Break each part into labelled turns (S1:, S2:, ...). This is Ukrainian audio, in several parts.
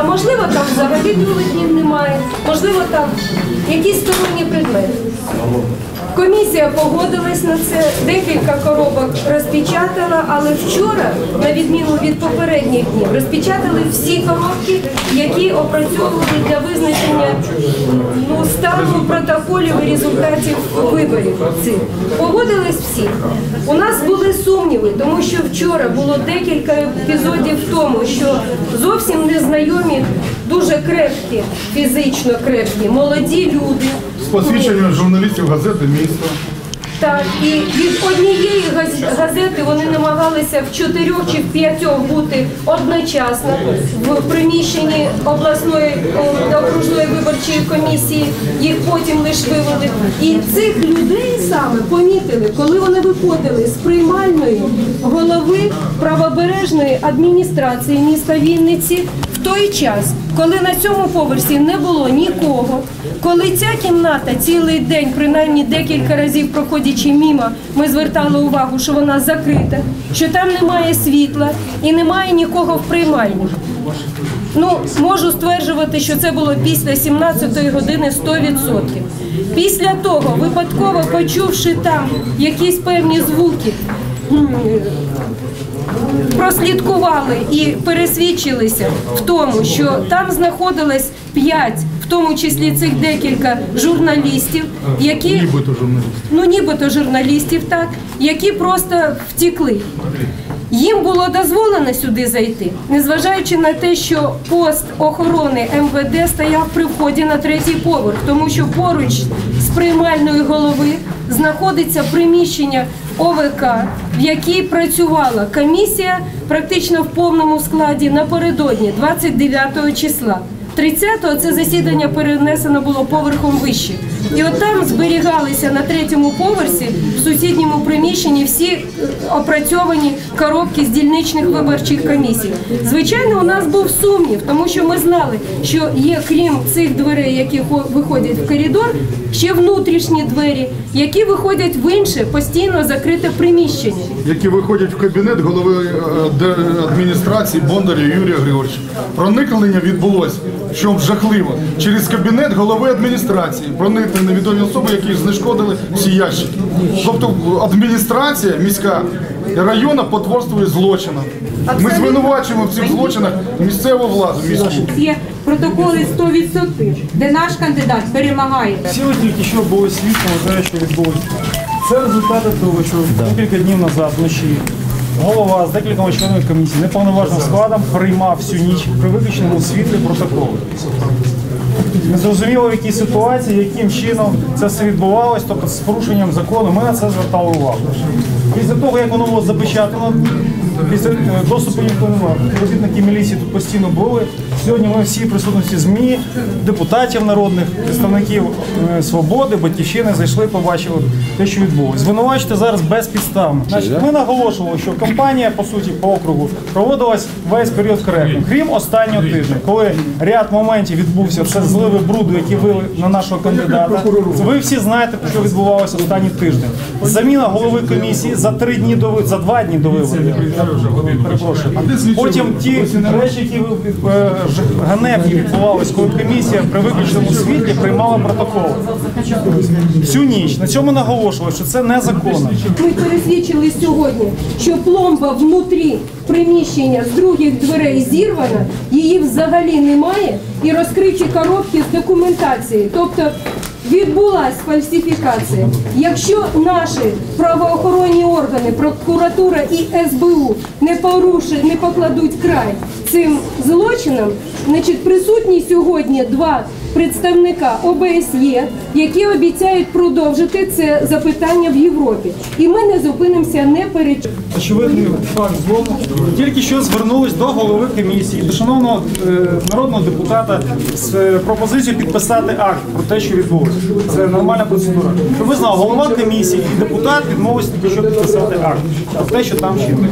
S1: а можливо там взагалі бюлетнів немає, можливо там якісь сторонні предмети. Комісія погодилась на це, декілька коробок розпечатала, але вчора, на відміну від попередніх днів, розпечатали всі коробки, які опрацьовували для визначення ну, стану протоколів і результатів виборів цих. Погодились всі. У нас були сумніви, тому що вчора було декілька епізодів в тому, що зовсім незнайомі, дуже крепкі, фізично крепкі, молоді люди.
S2: З посвідченням журналістів газети місто.
S1: Так, і від однієї газ- газети вони намагалися в чотирьох чи в п'ятьох бути одночасно в приміщенні обласної окружної виборчої комісії. Їх потім лише вивели. І цих людей саме помітили, коли вони виходили з приймальної голови правобережної адміністрації міста Вінниці той час, коли на цьому поверсі не було нікого, коли ця кімната цілий день, принаймні декілька разів проходячи мімо, ми звертали увагу, що вона закрита, що там немає світла і немає нікого в приймальні. Ну, можу стверджувати, що це було після 17-ї години 100%. Після того, випадково почувши там якісь певні звуки, прослідкували і пересвідчилися в тому, що там знаходилось п'ять, в тому числі цих декілька журналістів, які
S2: Нібито
S1: ну нібито журналістів, так, які просто втікли. Їм було дозволено сюди зайти, незважаючи на те, що пост охорони МВД стояв при вході на третій поверх, тому що поруч приймальної голови знаходиться приміщення ОВК, в якій працювала комісія практично в повному складі напередодні, 29 числа. 30-го це засідання перенесено було поверхом вище. І от там зберігалися на третьому поверсі в сусідньому приміщенні всі е, опрацьовані коробки з дільничних виборчих комісій. Звичайно, у нас був сумнів, тому що ми знали, що є крім цих дверей, які хо- виходять в коридор, ще внутрішні двері, які виходять в інше постійно закрите приміщення.
S2: які виходять в кабінет голови е, адміністрації Бондаря Юрія Григоровича. Проникнення відбулося, що жахливо, через кабінет голови адміністрації. Проникли невідомі особи, які знешкодили всі ящики. Тобто адміністрація міська і районна потворствує злочинам. Ми звинувачуємо в цих злочинах місцеву владу міську.
S3: Є протоколи 100%, де наш кандидат перемагає.
S4: Тільки що були свідками що відбулося. Це результати того, що декілька днів назад вночі голова з декількома членами комісії неповноважним складом приймав всю ніч при виключеному світлі протоколи. Не зрозуміло, в якій ситуації, яким чином це все відбувалось, тобто з порушенням закону, ми на це звертали увагу. Після того, як воно було запечатано, після е, доступу ніхто не мав. Робітники міліції тут постійно були. Сьогодні ми всі присутності ЗМІ, депутатів народних, представників е, свободи, батьківщини зайшли, побачили те, що відбулося. Звинувачити зараз безпідставно. Значить, ми наголошували, що кампанія по суті по округу проводилась весь період коректно, крім останнього тижня, коли ряд моментів відбувся. Це зливи бруду, які вили на нашого кандидата. Ви всі знаєте, що відбувалося останній тиждень. Заміна голови комісії за три дні до ви- за два дні до виборів. Перепрошую. Потім ті речі, які е, ж- ганебні відбувалися, коли комісія при виключеному світлі приймала протокол. Всю ніч на цьому наголошували, що це незаконно.
S1: Ми пересвідчили сьогодні, що пломба внутрі приміщення з других дверей зірвана, її взагалі немає, і розкриті коробки з документацією. Тобто відбулася фальсифікація. Якщо наші правоохоронні органи, прокуратура і СБУ не порушать, не покладуть край цим злочинам, значить присутні сьогодні два представника ОБСЄ, які обіцяють продовжити це запитання в Європі. І ми не зупинимося не перед.
S4: Очевидний факт злому. Тільки що звернулись до голови комісії, до шановного е, народного депутата з е, пропозицією підписати акт про те, що відбулося. Це нормальна процедура. Щоб ви знали, голова комісії і депутат відмовилися тільки що підписати акт про те, що там чинно.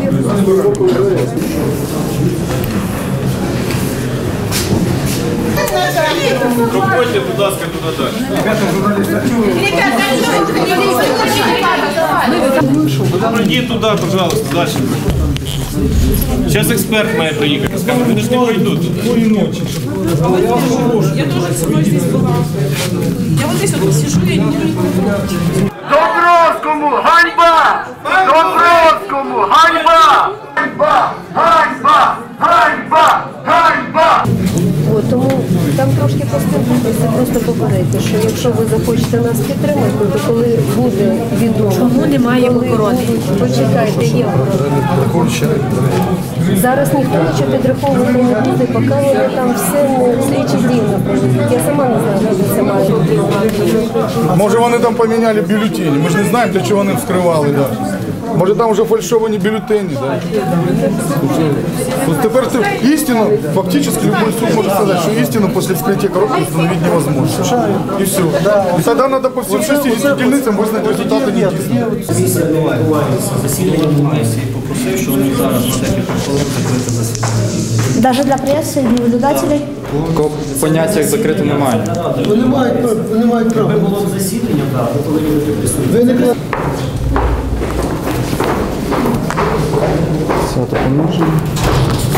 S5: Проходьте, будь ласка, туди далі. Пройдіть туди, пожалуйста, далі. Зараз експерт має приїхати. Скаже, вони ж не пройдуть туди.
S6: Добровському ганьба! Добровському ганьба! Ганьба! Ганьба! Ганьба! Ганьба!
S1: Тому там трошки поспілкуйтеся, просто попередьте, що якщо ви захочете нас підтримати, то коли буде відомо. Чому немає охорони? Почекайте, є охорона. Зараз ніхто нічого підраховувати не буде, поки вони там все не слідчі дії не проведуть. Я сама не знаю, де це має бути.
S2: Може вони там поміняли бюлетені, ми ж не знаємо, для чого вони вскривали. Да. Може там вже фальшовані бюлетені. Да. Тепер це істину, фактично, любой суд може сказати, що істину після вскриття коробки встановити невозможно. І все. І тоді треба по всім 60 дільницям визнати результати недійсними.
S7: засідання комісії попросив, що вони зараз на декілька хвилин закрити засідання.
S8: Даже для прессы и наблюдателей?
S9: Такого поняття як закрити немає.
S7: Вони мають права, вони мають ви повинні бути присутні.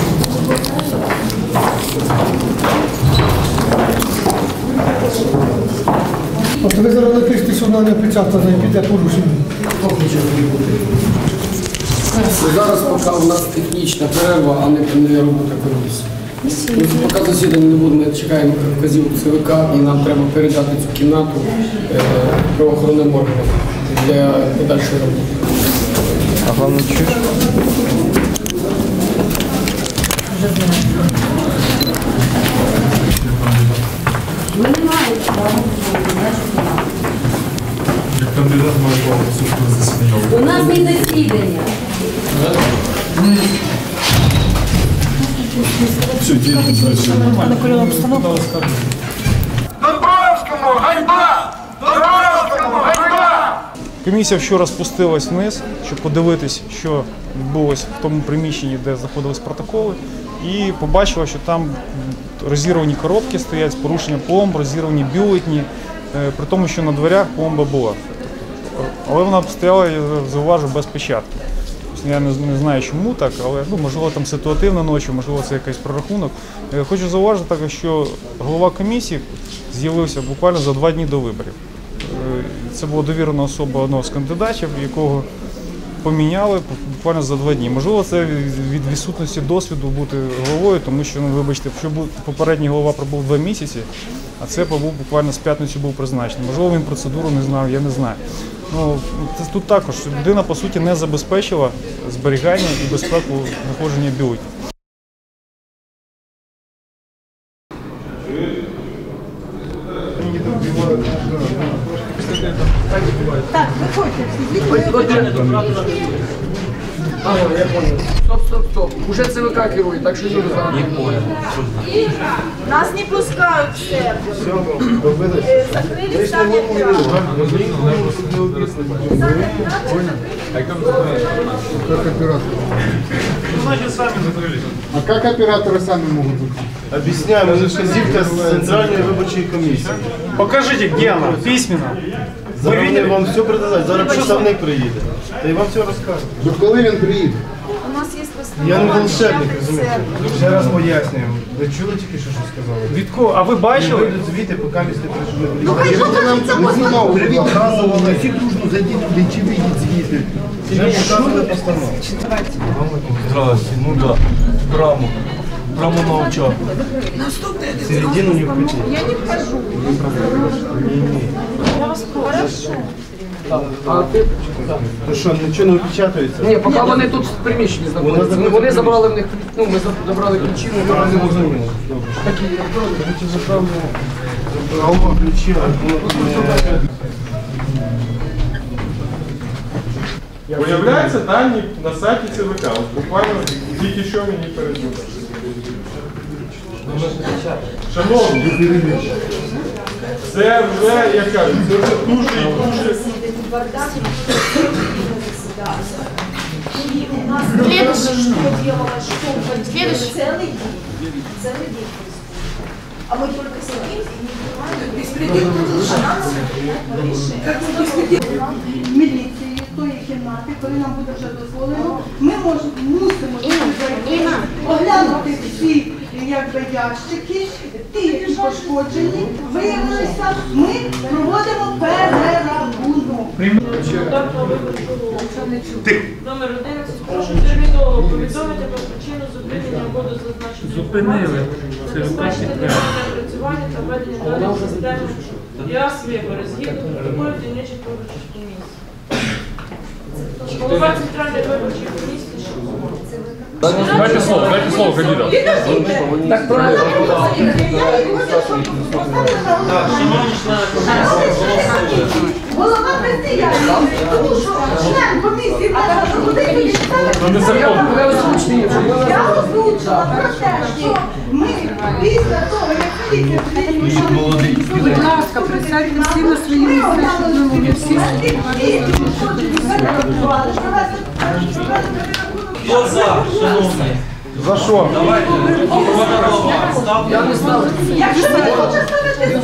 S10: От ви зараз напишете, що вона не печатана і піде порушення.
S11: Зараз поки у нас технічна перерва, а не, не робота комісії. Поки засідання не буде, ми чекаємо вказівку ЦВК і нам треба передати цю кімнату е, правоохоронним органам для подальшої роботи.
S9: А головне чуєш?
S8: У нас не засідання.
S6: Добровському ганьба! Добровському ганьба!
S4: Комісія вчора спустилась вниз, щоб подивитись, що відбулось в тому приміщенні, де знаходились протоколи, і побачила, що там розірвані коробки стоять з порушенням пломб, розірвані бюлетні, е, при тому, що на дверях пломба була. Але вона стояла, я зауважу, без печатки. Тобто Я не, знаю, чому так, але ну, можливо там ситуативна ночі, можливо, це якийсь прорахунок. Е, Хочу зауважити також, що голова комісії з'явився буквально за два дні до виборів. Е, Це була довірена особа одного з кандидатів, якого поміняли буквально за два дні. Можливо, це від відсутності досвіду бути головою, тому що, ну вибачте, якщо попередній голова пробув два місяці, а це побув буквально з п'ятниці був призначений. Можливо, він процедуру не знав, я не знаю. Ну це тут також людина по суті не забезпечила зберігання і безпеку знаходження бюлетів.
S11: ЦВК керує, так що Юрій зараз.
S8: Нас не пускают в церковь. Э, Закрыли сами храм.
S2: Как оператор.
S5: Значить, самі закрилися.
S2: А как операторы сами могут быть?
S5: Об'ясняємо, це вказівка з Центральної виборчої комісії.
S4: Покажите, где она? Письменно.
S5: Зараз вони вам все передадуть, зараз представник приїде. Та й вам все розкаже.
S2: До коли він приїде?
S5: Я не волшебник, розумієте. Ще раз пояснюємо. Ви чули тільки що, що сказали?
S4: Від кого? А ви бачили?
S5: Вийдуть звідти, поки місце прийшли.
S10: Всі дружно зайдіть туди, чи вийдіть звідти.
S5: Вже показували постанову. Здрасте, ну да. Брамо. Брамо на очах. Середину не впустить.
S8: Я не вхожу. Я вас прошу.
S11: А ти
S5: Ну що, нічого не опечатується?
S11: ні, поки вони тут в приміщенні знаходяться. Вони, вони забрали в них ну, ми забрали ключі, ми
S5: А,
S11: не можемо.
S5: Добре. Будете заправлені. Алма ключі, а воно не...
S12: Виявляється, дані на сайті ЦВК. От буквально тільки що мені передали. Шановні, це вже, як кажуть, це вже дуже і дуже.
S8: Следующий. Следующий. а мы только сидим и не понимаем, беспредел решение.
S13: міліції, тої кімнати, коли нам буде вже дозволено, ми можемо мусимо зайти, оглянути всі якби ящики, ті, які пошкоджені, виявилися, ми проводимо перерахунок.
S14: Номер 11. Прошу терміново повідомити про причину зупинення або зазначення. Зупинили. Це працювання та ведення даних системи ЯС вибори згідно протоколу дільничих виборчих комісій. Голова Центральної виборчої комісії.
S12: Дайте слово, дайте слово кандидату.
S13: Так правильно. Голова бездіяльність, тому що член комісії може
S12: Ну.
S13: Я озвучила про те, що ми після того, як поліція
S3: Будь ласка, присядьте всі на свої місця,
S5: Хто за, шановні?
S2: За що?
S5: Я не знаю.
S13: Якщо ви хочете ставити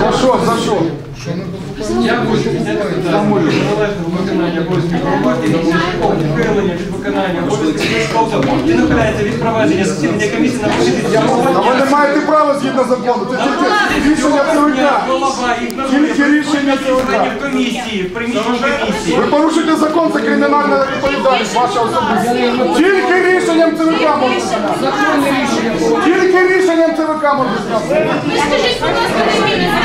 S2: За що? За що?
S4: Я хочу належного виконання обов'язків громади, ухилення від виконання обов'язків і нахиляється від проведення засідання комісії на посіді
S2: А ви не маєте права згідно закону. Це тільки рішення ЦВК. Тільки рішення ЦВК.
S4: комісії, в приміщенні комісії.
S2: Ви порушуєте закон, це кримінальна відповідальність, ваша особиста. Тільки рішенням ЦВК можна зняти. Тільки рішенням ЦВК можна зняти. Ви,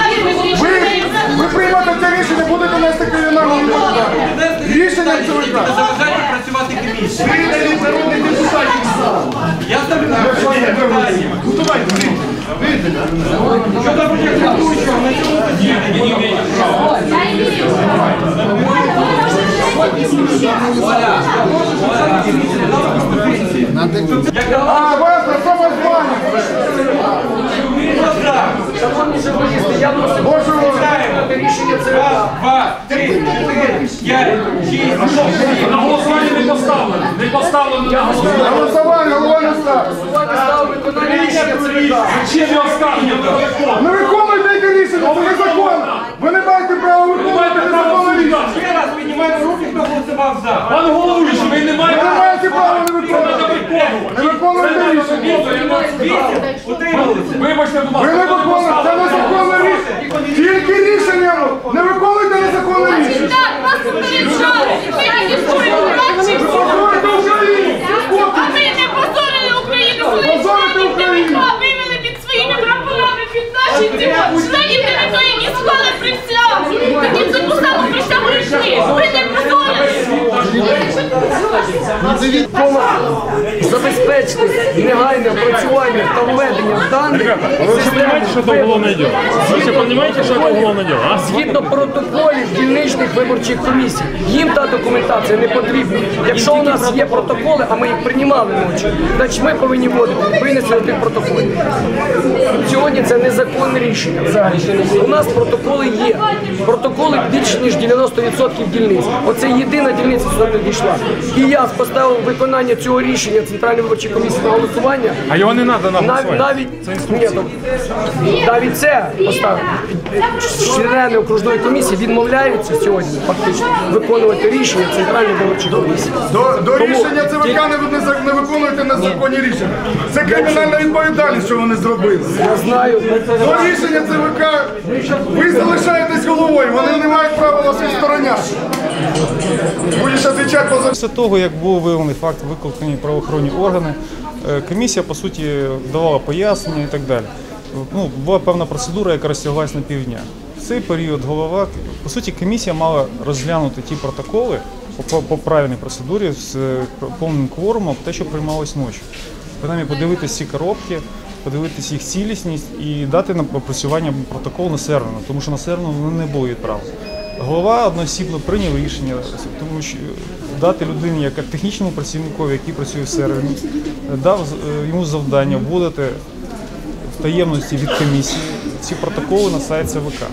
S2: ви це рішення, будете нести кримінальну відповідальність. Рішенням ЦВК.
S4: Заважайте працювати комісії.
S2: Вийдете народних депутатів з залу.
S4: Я ставлю на питання. На цьому не маєте права.
S2: А, вас на. Боже мой.
S4: Рішення це два, три, чотири, п'ять, шість, сім.
S12: На голосування не поставлено. Не поставлено на голосування.
S2: На голосування голова не ставить.
S12: Чим його оскаржуєте?
S2: Не виконуйте яке рішення, це незаконно. Ви не маєте права виконувати незаконне рішення.
S4: Ще раз піднімаємо руки, хто голосував за.
S12: Пан головуючий, ви не
S2: Ви
S12: маєте
S2: не маєте права не виконувати. Не виконуйте рішення.
S12: Вибачте, будь
S2: Ви не виконуєте, це незаконне рішення. Тільки рішенням. Не виконуйте незаконне рішення. Позорите Україну.
S14: А ми не позорили Україну, коли членів
S2: Україну.
S14: Вивели під своїми прапорами, під наші членів ТВК, які склали присягу. Тоді це ту саму присягу йшли. Ви не позорили
S11: забезпечити негайне опрацювання та введення даних
S12: Вы же понимаете, что это уголовное дело? Вы же понимаете, что это уголовное дело, а?
S11: згідно протоколів дільничних виборчих комісій. Їм та документація не потрібна. Якщо у нас є протоколи, а ми їх приймали ночі, значить ми повинні вводити винесення тих протоколів. Сьогодні це незаконне рішення. Взагалі у нас протоколи є. Протоколи більше ніж 90% дільниць. Оце єдина дільниця сюди не дійшла. І я поставив виконання цього рішення Центральної виборчої комісії на голосування.
S12: А його не треба на
S11: Навіть,
S12: голосування.
S11: навіть, ні, ну, навіть це поставив. Члени окружної комісії відмовляються сьогодні фактично виконувати рішення Центральної виборчої комісії.
S2: До, до
S11: Тому
S2: рішення ЦВК не, не, не виконуєте незаконні рішення. Це кримінальна відповідальність, що вони зробили.
S11: Я знаю.
S2: До рішення ЦВК ви залишаєтесь головою, вони не мають права вас відстороняти. Будеш відповідати по
S4: Після того, як був виявлений факт викликані правоохоронні органи, е, комісія по суті давала пояснення і так далі. Ну, була певна процедура, яка розтяглась на півдня. В цей період голова, по суті, комісія мала розглянути ті протоколи по, по, по правильній процедурі з е, повним кворумом, те, що приймалось ночі. Принаймні подивитися ці коробки, подивитися їх цілісність і дати на опрацювання протокол на серверну, тому що на серверну вони не були відправлені. Голова одноосібно прийняв рішення, тому що дати людині, як технічному працівникові, який працює в сервері, дав е, йому завдання вводити в таємності від комісії ці протоколи на сайт ЦВК.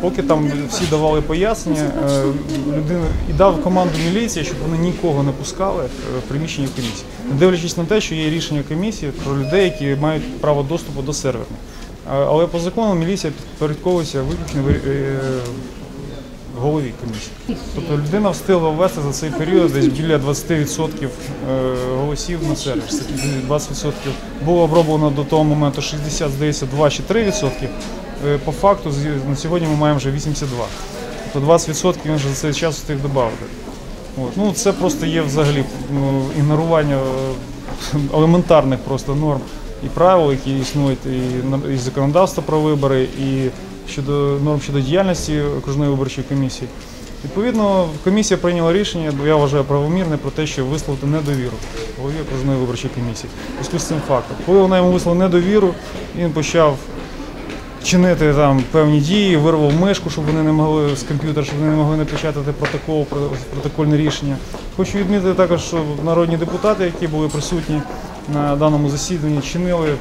S4: Поки там всі давали пояснення, е, людина і дав команду міліції, щоб вони нікого не пускали е, в приміщення комісії, не дивлячись на те, що є рішення комісії про людей, які мають право доступу до серверних. А- Але по закону міліція підпорядковується виключно ви- е, голові комісії. Тобто людина встигла ввести за цей період десь біля 20% е, голосів на сервер. Це 20% було оброблено до того моменту 60, здається, 2 чи 3%. Е, По факту на сьогодні ми маємо вже 82. Тобто 20% він вже за цей час встиг додати. От. Ну, це просто є взагалі ну, ігнорування е, елементарних просто норм і правил, які існують і, і законодавства про вибори, і щодо норм щодо діяльності окружної виборчої комісії. Відповідно, комісія прийняла рішення, я вважаю правомірне, про те, що висловити недовіру голові окружної виборчої комісії. Зв'язку з цим фактом. Коли вона йому висловила недовіру, він почав чинити там певні дії, вирвав мишку, щоб вони не могли з комп'ютера, щоб вони не могли напечатати протокол, протокольне рішення. Хочу відмітити також, що народні депутати, які були присутні на даному засіданні, чинили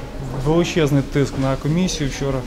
S4: величезний тиск на комісію вчора.